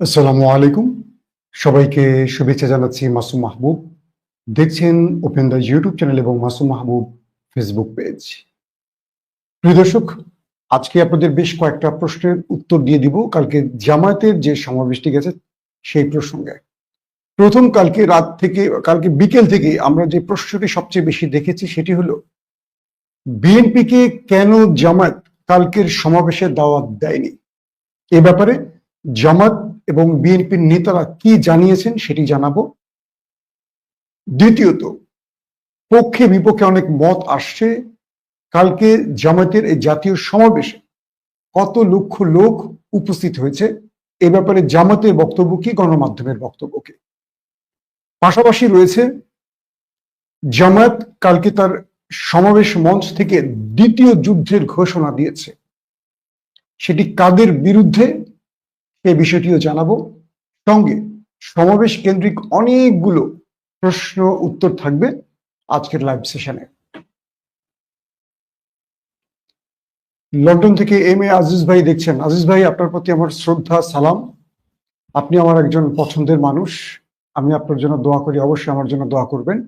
আসসালামু আলাইকুম। সবাইকে শুভেচ্ছা জানাচ্ছি মাসুম মাহবুব। দেখছেন ওপেন দ্য ইউটিউব চ্যানেল এবং মাসুম মাহবুব ফেসবুক পেজ প্রিয় দর্শক, আজকে আপনাদের বেশ কয়েকটা প্রশ্নের উত্তর দিয়ে দিব। কালকে জামায়াতের যে সমাবেশটি গেছে, সেই প্রসঙ্গে। প্রথম কালকে রাত থেকে, কালকে বিকেল থেকে আমরা যে প্রশ্নটি সবচেয়ে বেশি দেখেছি, সেটি হলো, বিএনপিকে কেন জামায়াত কালকের সমাবেশে দাওয়াত দেয়নি? এ ব্যাপারে জামাত এবং বিএনপির নেতারা কি জানিয়েছেন সেটি জানাব। দ্বিতীয়ত, পক্ষে বিপক্ষে অনেক মত আসছে। কালকে জামাতের এই জাতীয় সমাবেশে কত লক্ষ লোক উপস্থিত হয়েছে, এ ব্যাপারে জামাতের বক্তব্য কি, গণমাধ্যমের বক্তব্য কি? পাশাপাশি রয়েছে, জামায়াত কালকে তার সমাবেশ মঞ্চ থেকে দ্বিতীয় যুদ্ধের ঘোষণা দিয়েছে। সেটি কাদের বিরুদ্ধে? এই বিষয়টিও জানাব। সঙ্গে সমাবেশ কেন্দ্রিক অনেকগুলো প্রশ্ন উত্তর থাকবে আজকের লাইভ সেশনে লন্ডন থেকে এম এ আজিজ ভাই দেখছেন। আজিজ ভাই, আপনার প্রতি আমার শ্রদ্ধা, সালাম। আপনি আমার একজন পছন্দের মানুষ। আমি আপনার জন্য দোয়া করি। অবশ্যই আমার জন্য দোয়া করবেন।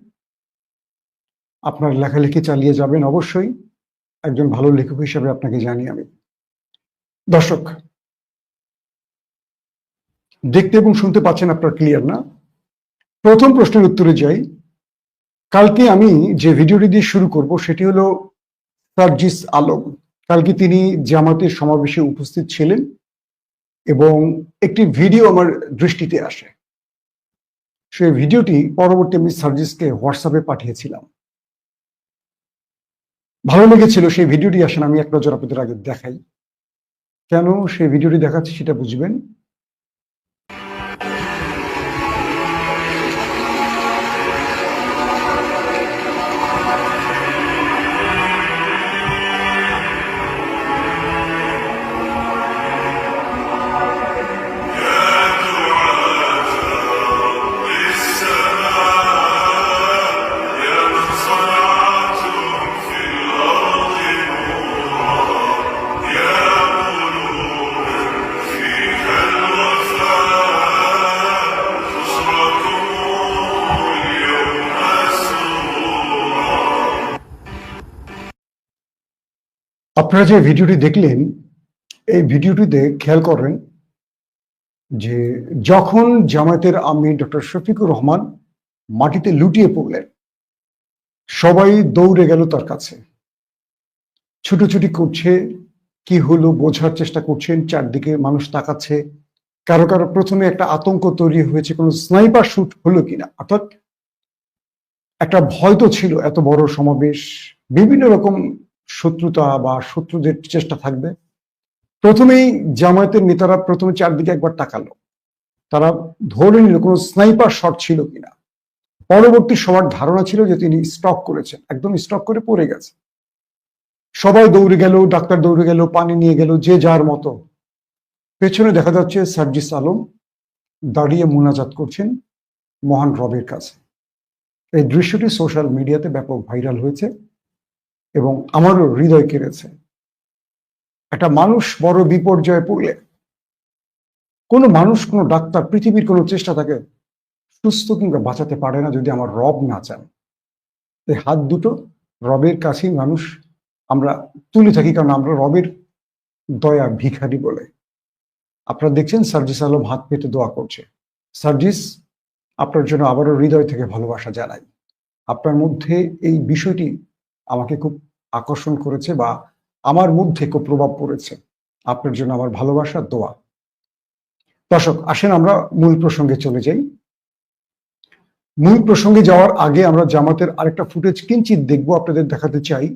আপনার লেখালেখি চালিয়ে যাবেন অবশ্যই। একজন ভালো লেখক হিসেবে আপনাকে জানি আমি। দর্শক দেখতে এবং শুনতে পাচ্ছেন আপনার ক্লিয়ার না? প্রথম প্রশ্নের উত্তরে যাই। কালকে আমি যে ভিডিওটি দিয়ে শুরু করব, সেটি হলো সার্জিস আলম। কালকে তিনি জামাতের সমাবেশে উপস্থিত ছিলেন এবং একটি ভিডিও আমার দৃষ্টিতে আসে। সেই ভিডিওটি পরবর্তী আমি সার্জিসকে হোয়াটসঅ্যাপে পাঠিয়েছিলাম। ভালো লেগেছিল সেই ভিডিওটি আসেন, আমি এক নজর আপনাদের আগে দেখাই। কেন সেই ভিডিওটি দেখাচ্ছি সেটা বুঝবেন। আপনারা যে ভিডিওটি দেখলেন, এই ভিডিওটিতে খেয়াল করেন যে যখন জামায়াতের আমির ডক্টর শফিকুর রহমান মাটিতে লুটিয়ে পড়লেন, সবাই দৌড়ে গেল তার কাছে। ছুটোছুটি করছে, কি হলো বোঝার চেষ্টা করছেন, চারদিকে মানুষ তাকাচ্ছে। কারও কারও প্রথমে একটা আতঙ্ক তৈরি হয়েছে, কোনো স্নাইপার শুট হলো কিনা। অর্থাৎ একটা ভয় তো ছিল, এত বড় সমাবেশ, বিভিন্ন রকম শত্রুতা বা শত্রুদের চেষ্টা থাকবে। প্রথমেই জামায়াতের নেতারা প্রথমে চারদিকে একবার তাকালো। তারা ধরে নিল কোনো স্নাইপার শট ছিল কিনা। পরবর্তী সবার ধারণা ছিল যে তিনি স্টক করেছেন, একদম স্টক করে পড়ে গেছে। সবাই দৌড়ে গেল, ডাক্তার দৌড়ে গেল, পানি নিয়ে গেল, যে যার মতো। পেছনে দেখা যাচ্ছে সার্জিস আলম দাঁড়িয়ে মোনাজাত করছেন মহান রবের কাছে। এই দৃশ্যটি সোশ্যাল মিডিয়াতে ব্যাপক ভাইরাল হয়েছে। এবং আমারও হৃদয় কেড়েছে। একটা মানুষ বড় বিপর্যয়ে পড়লে কোনো মানুষ, কোনো ডাক্তার পৃথিবীর কোনো চেষ্টা তাকে সুস্থ কিংবা বাঁচাতে পারে না যদি আমার রব না চান। এই হাত দুটো রবের কাছেই মানুষ আমরা তুলে থাকি কারণ আমরা রবের দয়া ভিখারি বলে। আপনারা দেখছেন সার্জিস আলম হাত পেতে দোয়া করছে। সার্জিস, আপনার জন্য আবারও হৃদয় থেকে ভালোবাসা জানাই। আপনার মধ্যে এই বিষয়টি আমাকে খুব আকর্ষণ করেছে বা আমার মধ্যে খুব প্রভাব পড়েছে। আপনার জন্য আমার ভালোবাসা, দোয়া। দর্শক, আসেন আমরা মূল প্রসঙ্গে চলে যাই। মূল প্রসঙ্গে যাওয়ার আগে আমরা জামাতের আরেকটা ফুটেজ কিঞ্চিত দেখব, আপনাদের দেখাতে চাই।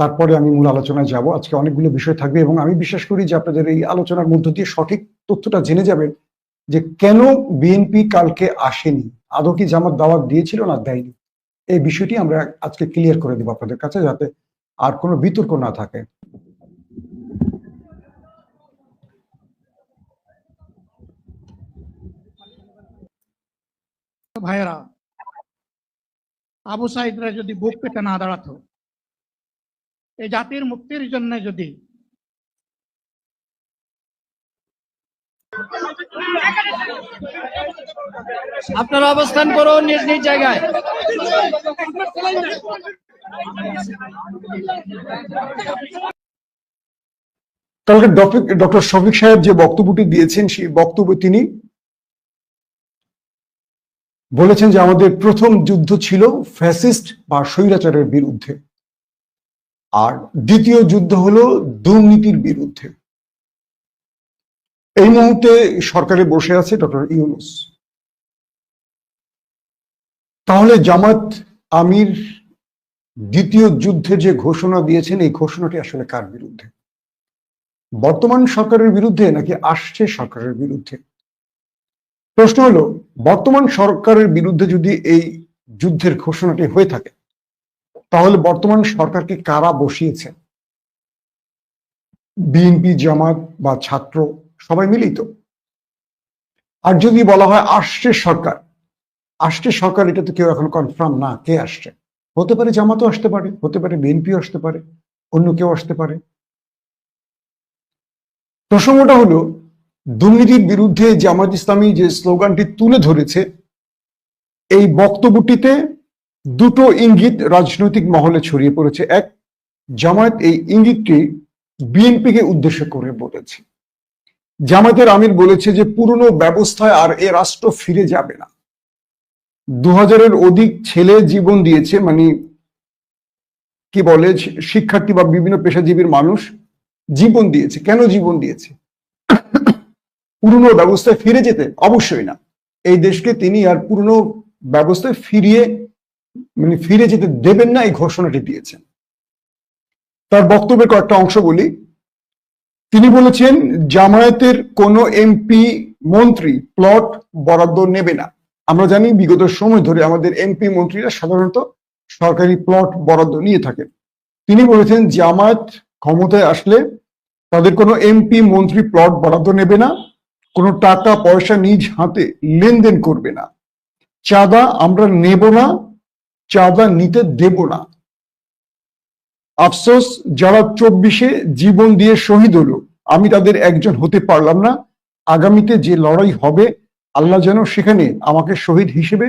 তারপরে আমি মূল আলোচনায় যাব। আজকে অনেকগুলো বিষয় থাকবে এবং আমি বিশ্বাস করি যে আপনাদের এই আলোচনার মধ্য দিয়ে সঠিক তথ্যটা জেনে যাবেন যে কেন বিএনপি কালকে আসেনি। আদৌ কি জামাত দাওয়াত দিয়েছিল না দেয়নি? এই বিষয়টি আমরা আজকে ক্লিয়ার করে দেবো আপনাদের কাছে যাতে আর কোনো বিতর্ক না থাকে। ভাইয়েরা, আবু সাইদরা যদি বুক পেতে না দাঁড়াতো, এই জাতির মুক্তির জন্য যদি আপনারা অবস্থান করুন নিজ নিজ জায়গায়। কালকে ডক্টর শফিক সাহেব যে বক্তব্যটি দিয়েছেন, সেই বক্তব্যে তিনি বলেছেন যে আমাদের প্রথম যুদ্ধ ছিল ফ্যাসিস্ট বা স্বৈরাচারের বিরুদ্ধে। আর দ্বিতীয় যুদ্ধ হলো দুর্নীতির বিরুদ্ধে। এই মুহূর্তে সরকারে বসে আছে ডক্টর ইউনুস। তাহলে জামাত আমির দ্বিতীয় যুদ্ধে যে ঘোষণা দিয়েছেন, এই ঘোষণাটি আসলে কার বিরুদ্ধে? বর্তমান সরকারের বিরুদ্ধে নাকি আসছে সরকারের বিরুদ্ধে? প্রশ্ন হলো, বর্তমান সরকারের বিরুদ্ধে যদি এই যুদ্ধের ঘোষণাটি হয়ে থাকে, তাহলে বর্তমান সরকারকে কারা বসিয়েছে? বিএনপি, জামাত বা ছাত্র, সবাই মিলিত আর যদি বলা হয় আসছে সরকার আসছে সরকার, এটা তো কেউ এখন কনফার্ম না কে আসছে। হতে পারে জামাতও আসতে পারে, হতে পারে বিএনপিও আসতে পারে, অন্য কেউ আসতে পারে। প্রসঙ্গটা হলো, দুর্নীতির বিরুদ্ধে জামাত ইসলামী যে স্লোগানটি তুলে ধরেছে, এই বক্তব্যটিতে দুটো ইঙ্গিত রাজনৈতিক মহলে ছড়িয়ে পড়েছে। এক, জামায়াত এই ইঙ্গিতটি বিএনপিকে উদ্দেশ্য করে বলেছে। জামায়াতের আমির বলেছে যে, পুরনো ব্যবস্থায় আর এ রাষ্ট্র ফিরে যাবে না। দু হাজারের অধিক ছেলে জীবন দিয়েছে মানে কি বলে, শিক্ষার্থী বা বিভিন্ন পেশাজীবীর মানুষ জীবন দিয়েছে। কেন জীবন দিয়েছে? পুরনো ব্যবস্থায় ফিরে যেতে অবশ্যই না। এই দেশকে তিনি আর পুরনো ব্যবস্থায় ফিরিয়ে মানে ফিরে যেতে দেবেন না এই ঘোষণাটি দিয়েছেন। তার বক্তব্যের কয়েকটা অংশ বলি। তিনি বলেছেন, জামায়াতের কোন এমপি, মন্ত্রী, প্লট বরাদ্দ নেবে না। আমরা জানি বিগত সময় ধরে আমাদের এমপি মন্ত্রীরা সাধারণত সরকারি প্লট বরাদ্দ নিয়ে থাকেন। তিনি বলেছেন, জামায়াত ক্ষমতায় আসলে তাদের কোনো এমপি মন্ত্রী প্লট বরাদ্দ নেবে না, কোনো টাকা পয়সা নিজ হাতে লেনদেন করবে না। চাঁদা আমরা নেব না, চাঁদা নিতে দেব না। আফসোস, যারা চব্বিশে জীবন দিয়ে শহীদ হলো, আমি তাদের একজন হতে পারলাম না। আগামীতে যে লড়াই হবে আল্লাহ যেন সেখানে আমাকে শহীদ হিসেবে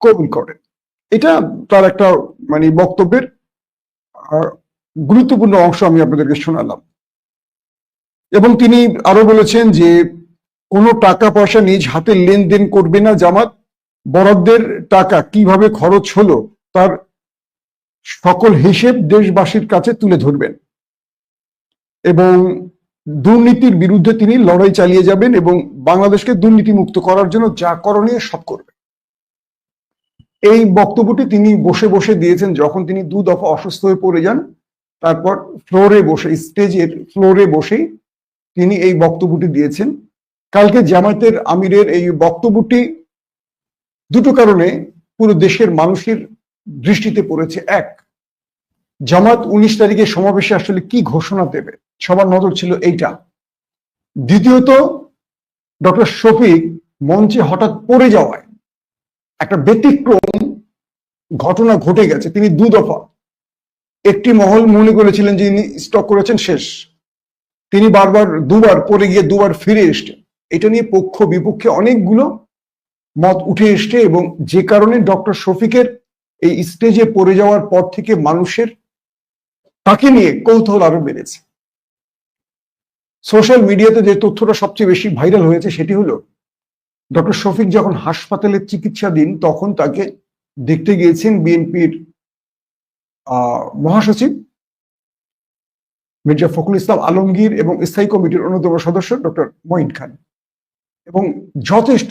কবুল করেন এটা তার একটা মানে বক্তব্যের গুরুত্বপূর্ণ অংশ আমি আপনাদেরকে শোনালাম। এবং তিনি আরও বলেছেন যে, কোনো টাকা পয়সা নিজ হাতে লেনদেন করবে না জামাত। বরাদ্দের টাকা কীভাবে খরচ হলো তার সকল হিসেব দেশবাসীর কাছে তুলে ধরবেন। এবং দুর্নীতির বিরুদ্ধে তিনি লড়াই চালিয়ে যাবেন এবং বাংলাদেশকে দুর্নীতি মুক্ত করার জন্য যা করণীয় সব করবেন। এই বক্তব্যটি তিনি বসে বসে দিয়েছেন যখন তিনি দু দফা অসুস্থ হয়ে পড়ে যান। তারপর ফ্লোরে বসে, স্টেজের ফ্লোরে বসেই তিনি এই বক্তব্যটি দিয়েছেন। কালকে জামায়াতের আমিরের এই বক্তব্যটি দুটো কারণে পুরো দেশের মানুষের দৃষ্টিতে পড়েছে। এক জামাত উনিশ তারিখে সমাবেশে আসলে কি ঘোষণা দেবে? সবার নজর ছিল এইটা। দ্বিতীয়ত, ডক্টর শফিক মঞ্চে হঠাৎ পড়ে যাওয়ায় একটা ব্যতিক্রম ঘটনা ঘটে গেছে। তিনি দু দফা একটি মহল মনে করেছিলেন যে ইনি স্টক করেছেন শেষ। তিনি বারবার দুবার পড়ে গিয়ে দুবার ফিরে এসছেন। এটা নিয়ে পক্ষ বিপক্ষে অনেকগুলো মত উঠে এসছে এবং যে কারণে ডক্টর শফিকের এই স্টেজে পড়ে যাওয়ার পর থেকে মানুষের তাকে নিয়ে কৌতূহল আরও বেড়েছে। সোশ্যাল মিডিয়াতে যে তথ্যটা সবচেয়ে বেশি ভাইরাল হয়েছে সেটি হলো, ডক্টর শফিক যখন হাসপাতালে চিকিৎসাধীন তখন তাকে দেখতে গিয়েছেন বিএনপির মহাসচিব মির্জা ফখরুল ইসলাম আলমগীর এবং স্থায়ী কমিটির অন্যতম সদস্য ডক্টর মঈন খান। এবং যথেষ্ট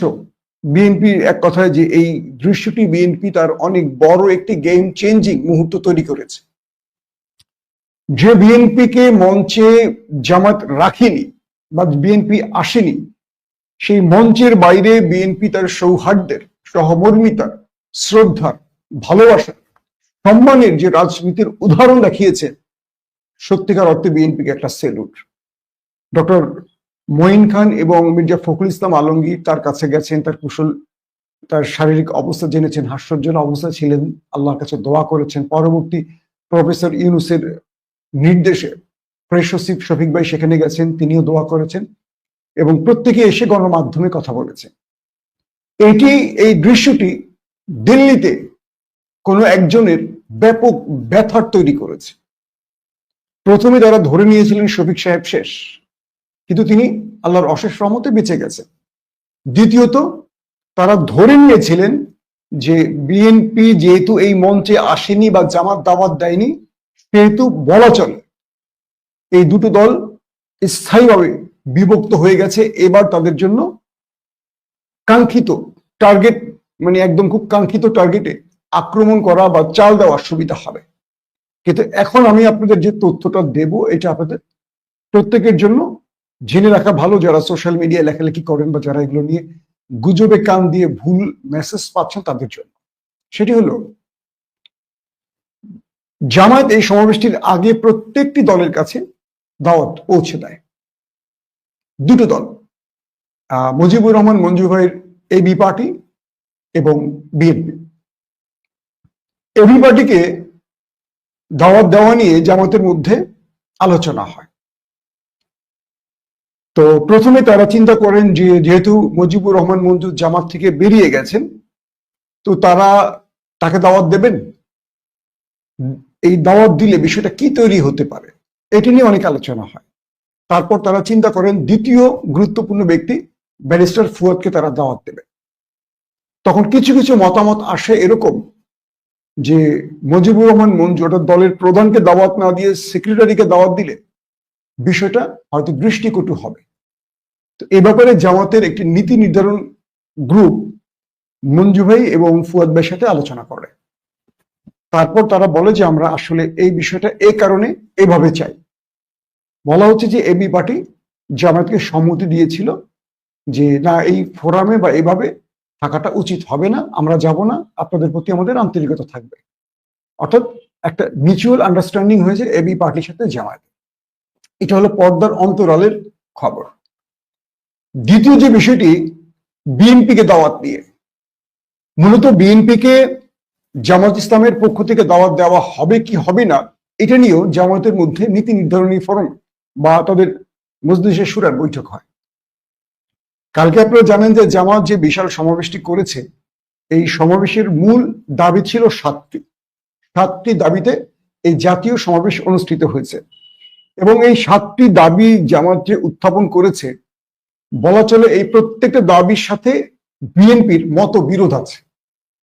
বিএনপির এক কথায় যে এই দৃশ্যটি বিএনপি তার অনেক বড় একটি গেম চেঞ্জিং মুহূর্ত তৈরি করেছে। যে বিএনপিকে মঞ্চে জামাত রাখেনি বা বিএনপি আসেনি, সেই মঞ্চের বাইরে বিএনপি তার সৌহার্দ্যের, সহমর্মিতার, শ্রদ্ধার, ভালোবাসার, সম্মানের যে রাজনীতির উদাহরণ দেখিয়েছে, সত্যিকার অর্থে বিএনপিকে একটা সেলুট। ডক্টর মঈন খান এবং মির্জা ফখরুল ইসলাম আলমগীর তার কাছে গেছেন, তার কুশল, তার শারীরিক অবস্থা জেনেছেন, হাস্যজ্জ্বল অবস্থা ছিলেন, আল্লাহর কাছে দোয়া করেছেন। পরবর্তী প্রফেসর ইউনুসের নির্দেশে প্রেস সচিব শফিক ভাই সেখানে গেছেন, তিনিও দোয়া করেছেন এবং প্রত্যেকে এসে গণমাধ্যমে কথা বলেছে। এটি, এই দৃশ্যটি দিল্লিতে কোনো একজনের ব্যাপক ব্যথার তৈরি করেছে। প্রথমে তারা ধরে নিয়েছিলেন শফিক সাহেব শেষ, কিন্তু তিনি আল্লাহর অশেষ রহমতে বেঁচে গেছেন। দ্বিতীয়ত, তারা ধরে নিয়েছিলেন যে বিএনপি যেহেতু এই মঞ্চে আসেনি বা জামাত দাওয়াত দেয়নি সেহেতু বলা চলে। এই দুটো দল স্থায়ীভাবে বিভক্ত হয়ে গেছে এবার তাদের জন্য কাঙ্ক্ষিত টার্গেট মানে একদম খুব কাঙ্ক্ষিত টার্গেটে আক্রমণ করা বা চাল দেওয়ার সুবিধা হবে। কিন্তু এখন আমি আপনাদের যে তথ্যটা দেব, এটা আপনাদের প্রত্যেকের জন্য জেনে রাখা ভালো যারা সোশ্যাল মিডিয়ায় লেখালেখি করেন বা যারা এগুলো নিয়ে গুজবে কান দিয়ে ভুল মেসেজ পাচ্ছেন তাদের জন্য। সেটি হলো জামায়াত এই সমাবেশটির আগে প্রত্যেকটি দলের কাছে দাওয়াত পৌঁছে দেয়। দুটো দল মুজিবুর রহমান মঞ্জু ভাইয়ের এবি পার্টি এবং বিএনপি এবি পার্টিকে দাওয়াত দেওয়া নিয়ে জামাতের মধ্যে আলোচনা হয়। তো প্রথমে তারা চিন্তা করেন যে, যেহেতু মুজিবুর রহমান মঞ্জু জামাত থেকে বেরিয়ে গেছেন, তো তারা তাকে দাওয়াত দেবেন? এই দাওয়াত দিলে বিষয়টা কি তৈরি হতে পারে? এটি নিয়ে অনেক আলোচনা হয়। তারপর তারা চিন্তা করেন দ্বিতীয় গুরুত্বপূর্ণ ব্যক্তি ব্যারিস্টার ফুয়াদকে তারা দাওয়াত দেবে। তখন কিছু কিছু মতামত আসে এরকম যে মজিবুর রহমান মঞ্জু অর্থাৎ দলের প্রধানকে দাওয়াত না দিয়ে সেক্রেটারিকে দাওয়াত দিলে বিষয়টা হয়তো দৃষ্টিকটু হবে। তো এ ব্যাপারে জামাতের একটি নীতি নির্ধারণ গ্রুপ মঞ্জু ভাই এবং ফুয়াদ ভাইয়ের সাথে আলোচনা করে। তারপর তারা বলে যে আমরা আসলে এই বিষয়টা এই কারণে এভাবে চাই। বলা হচ্ছে যে এবি পার্টি জামায়াতকে সম্মতি দিয়েছিল যে না, এই ফোরামে বা এভাবে থাকাটা উচিত হবে না, আমরা যাব না, আপনাদের প্রতি আমাদের আন্তরিকতা থাকবে। অর্থাৎ একটা মিউচুয়াল আন্ডারস্ট্যান্ডিং হয়েছে এবি পার্টির সাথে জামায়াত এটা হলো পর্দার অন্তরালের খবর। দ্বিতীয় যে বিষয়টি, বিএনপিকে দাওয়াত দিয়ে। মূলত বিএনপিকে জামাত ইসলামের পক্ষ থেকে দাওয়াত দেওয়া হবে কি হবে না, এটা নিয়েও জামাতের মধ্যে নীতি নির্ধারণী ফোরাম বা তাদের মজলিসের সুরার বৈঠক হয়। কালকে আপনারা জানেন যে জামাত যে বিশাল সমাবেশটি করেছে, এই সমাবেশের মূল দাবি ছিল সাতটি। সাতটি দাবিতে এই জাতীয় সমাবেশ অনুষ্ঠিত হয়েছে এবং এই সাতটি দাবি জামাত যে উত্থাপন করেছে। বলা চলে এই প্রত্যেকটা দাবির সাথে বিএনপির মত বিরোধ আছে।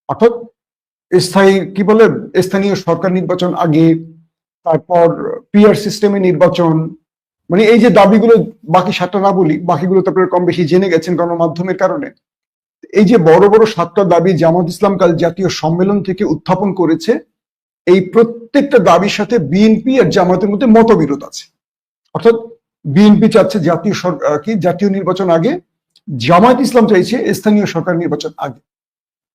অর্থাৎ স্থায়ী, কি বলে, স্থানীয় সরকার নির্বাচন আগে, তারপর পিআর সিস্টেমে নির্বাচন মানে এই যে দাবিগুলো বাকি সাতটা না বলি, বাকিগুলো তো আপনারা কম বেশি জেনে গেছেন গণমাধ্যমের কারণে। এই যে বড় বড় সাতটা দাবি জামাত ইসলাম কাল জাতীয় সম্মেলন থেকে উত্থাপন করেছে, এই প্রত্যেকটা দাবির সাথে বিএনপি আর জামাতের মধ্যে মতবিরোধ আছে। অর্থাৎ বিএনপি চাচ্ছে জাতীয় সরকার কি, জাতীয় নির্বাচন আগে জামায়াত ইসলাম চাইছে স্থানীয় সরকার নির্বাচন আগে।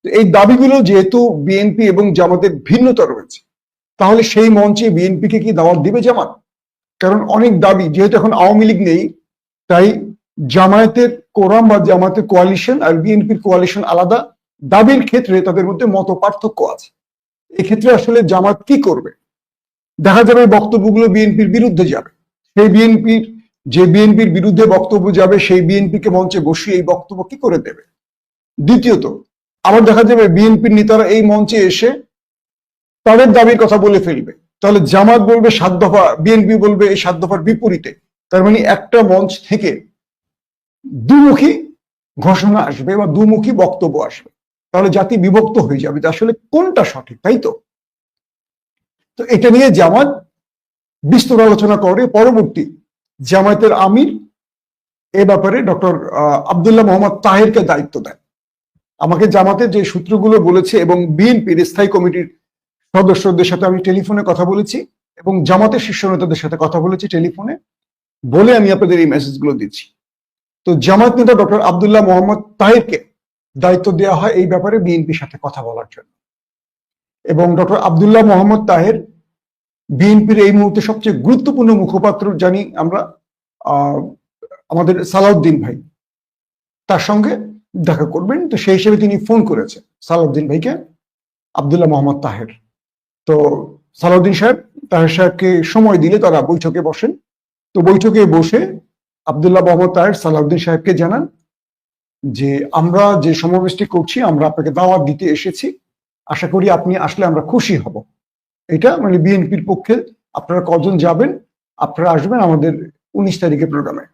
এই দাবিগুলো যেহেতু বিএনপি এবং জামাতের ভিন্নতা রয়েছে, তাহলে সেই মঞ্চে বিএনপিকে কি দাওয়াত দিবে জামাত? কারণ অনেক দাবি, যেহেতু এখন আওয়ামী লীগ নেই, তাই জামায়াতের কোরাম বা জামায়াতের কোয়ালিশন আর বিএনপির কোয়ালিশন আলাদা। দাবির ক্ষেত্রে তাদের মধ্যে মত পার্থক্য আছে। এক্ষেত্রে আসলে জামাত কি করবে? দেখা যাবে বক্তব্যগুলো বিএনপির বিরুদ্ধে যাবে। সেই বিএনপির যে বিএনপির বিরুদ্ধে বক্তব্য যাবে, সেই বিএনপিকে মঞ্চে বসিয়ে এই বক্তব্য কি করে দেবে? দ্বিতীয়ত আবার দেখা যাবে বিএনপির নেতারা এই মঞ্চে এসে তাদের দাবির কথা বলে ফেলবে। তাহলে জামাত বলবে সাত দফা বিএনপি বলবে এই সাত দফার বিপরীতে। তার মানে একটা মঞ্চ থেকে দুমুখী ঘোষণা আসবে বা দুমুখী বক্তব্য আসবে। তাহলে জাতি বিভক্ত হয়ে যাবে আসলে কোনটা সঠিক, তাই তো? তো এটা নিয়ে জামাত বিস্তর আলোচনা করে। পরবর্তী জামায়াতের আমির এ ব্যাপারে ডক্টর আবদুল্লাহ মোহাম্মদ তাহেরকে দায়িত্ব দেন। আমাকে জামাতের যে সূত্রগুলো বলেছে এবং বিএনপির স্থায়ী কমিটির সদস্যদের সাথে আমি টেলিফোনে কথা বলেছি এবং জামাতের শীর্ষ নেতাদের সাথে কথা বলেছি টেলিফোনে, বলে আমি আপনাদের এই মেসেজগুলো দিচ্ছি। তো জামাত নেতা ডক্টর আবদুল্লাহ মোহাম্মদ তাহেরকে দায়িত্ব দেওয়া হয় এই ব্যাপারে বিএনপির সাথে কথা বলার জন্য। এবং ডক্টর আবদুল্লাহ মোহাম্মদ তাহের বিএনপির এই মুহূর্তে সবচেয়ে গুরুত্বপূর্ণ মুখপাত্র জানি আমরা আমাদের সালাউদ্দিন ভাই। তার সঙ্গে দেখা করবেন। তো সেই হিসেবে তিনি ফোন করেছে সালাউদ্দিন ভাইকে, আবদুল্লাহ মোহাম্মদ তাহের। তো সালাউদ্দিন সাহেব, তাহের সাহেবকে সময় দিলে তারা বৈঠকে বসেন। তো বৈঠকে বসে আবদুল্লাহ মোহাম্মদ তাহের সালাউদ্দিন সাহেবকে জানান যে, আমরা যে সমাবেশটি করছি, আমরা আপনাকে দাওয়াত দিতে এসেছি। আশা করি আপনি আসলে আমরা খুশি হব। এটা মানে বিএনপির পক্ষে আপনারা কজন যাবেন, আপনারা আসবেন আমাদের উনিশ তারিখে প্রোগ্রামে।